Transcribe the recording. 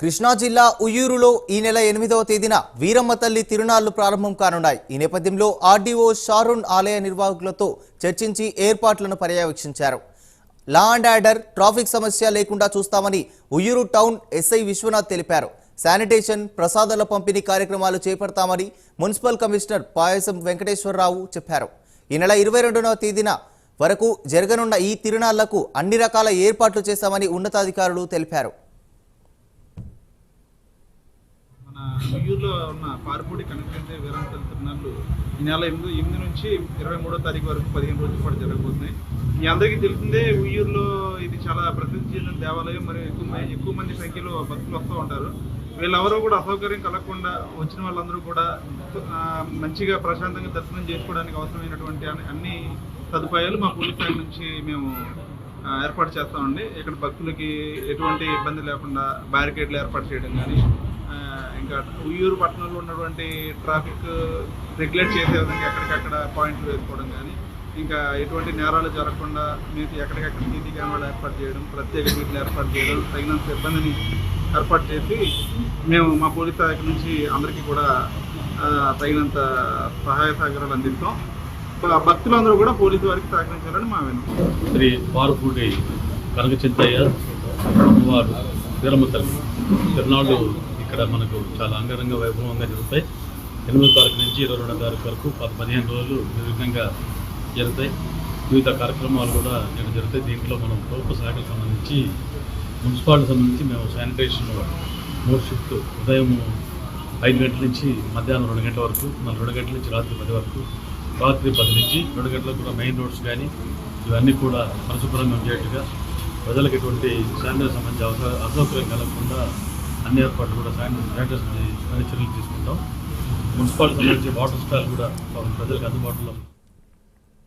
కృష్ణా జిల్లా ఉయ్యూరులో ఈ నెల ఎనిమిదవ తేదీన వీరమ్మ తల్లి తిరునాళ్ళు ప్రారంభం కానున్నాయి. ఈ నేపథ్యంలో ఆర్డీఓ షారూన్ ఆలయ నిర్వాహకులతో చర్చించి ఏర్పాట్లను పర్యవేక్షించారు. లా అండ్ ఆర్డర్ ట్రాఫిక్ సమస్య లేకుండా చూస్తామని ఉయ్యూరు టౌన్ ఎస్ఐ విశ్వనాథ్ తెలిపారు. శానిటేషన్ ప్రసాదాల పంపిణీ కార్యక్రమాలు చేపడతామని మున్సిపల్ కమిషనర్ పాయసం వెంకటేశ్వరరావు చెప్పారు. ఈ నెల ఇరవై రెండవ తేదీన వరకు జరగనున్న ఈ తిరునాళ్ళకు అన్ని రకాల ఏర్పాట్లు చేశామని ఉన్నతాధికారులు తెలిపారు. మన ఉన్న పార్పూడి కనెక్ట్ విరామ తిరునాళ్ళు ఈ నెల ఎనిమిది ఎనిమిది నుంచి ఇరవై మూడో తారీఖు వరకు పదిహేను రోజుల పాటు జరగబోతున్నాయి. మీ అందరికీ తెలిసిందే ఉయ్యూరులో ఇది చాలా ప్రసిద్ధి చెందిన దేవాలయం మరియు ఎక్కువ మంది ఎక్కువ మంది సంఖ్యలో భక్తులు వస్తూ ఉంటారు. వీళ్ళెవరూ కూడా అసౌకర్యం కలగకుండా వచ్చిన వాళ్ళందరూ కూడా మంచిగా ప్రశాంతంగా దర్శనం చేసుకోవడానికి అవసరమైనటువంటి అన్ని- అన్ని సదుపాయాలు మా పోలీస్ శాఖ నుంచి మేము ఏర్పాటు చేస్తామండి. ఇక్కడ భక్తులకి ఎటువంటి ఇబ్బంది లేకుండా బ్యారికేడ్లు ఏర్పాటు చేయడం కానీ ఇంకా ఉయ్యూరు పట్టణంలో ఉన్నటువంటి ట్రాఫిక్ రెగ్యులేట్ చేసే విధంగా ఎక్కడికక్కడ పాయింట్లు వేసుకోవడం కానీ ఇంకా ఎటువంటి నేరాలు జరగకుండా మీకు ఎక్కడికక్కడ సీసీ కెమెరాలు ఏర్పాటు చేయడం ప్రత్యేక వీటిని ఏర్పాటు చేయడం తగినంత సిబ్బందిని ఏర్పాటు చేసి మేము మా పోలీస్ శాఖ నుంచి అందరికీ కూడా తగినంత సహాయ సహకారాలు అందిస్తాం. భక్తులందరూ కూడా పోలీసు వారికి సహకరించాలని మా విన్నాం శ్రీ పారుపూడి కనక చింతయ్య అమ్మవారు వీరమ్మ తిరునాడు ఇక్కడ మనకు చాలా అంగరంగ వైభవంగా జరుగుతాయి. ఎనిమిదో తారీఖు నుంచి ఇరవై రెండో తారీఖు వరకు పది పదిహేను రోజులు నిర్విఘ్నంగా జరుగుతాయి. వివిధ కార్యక్రమాలు కూడా ఇక్కడ జరుగుతాయి. దీంట్లో మనం ప్రభుత్వ శాఖకు సంబంధించి మున్సిపాలిటీ సంబంధించి మేము శానిటేషన్ మూడు షిఫ్ట్ ఉదయం ఐదు గంటల నుంచి మధ్యాహ్నం రెండు గంటల వరకు మళ్ళీ రెండు గంటల నుంచి రాత్రి పది వరకు రాత్రి పది నుంచి రెండు గంటలకు కూడా మెయిన్ రోడ్స్ కానీ ఇవన్నీ కూడా పరిశుభ్రంగా ఉండేట్టుగా ప్రజలకు ఎటువంటి శానిటైజర్ సంబంధించి అవసర అసౌకర్యం కలగకుండా అన్ని ఏర్పాట్లు కూడా శానిటైజర్ చర్యలు తీసుకుంటాం. మున్సిపాలిటీ సంబంధించి వాటర్ స్టాల్ కూడా ప్రజలకు అందుబాటులో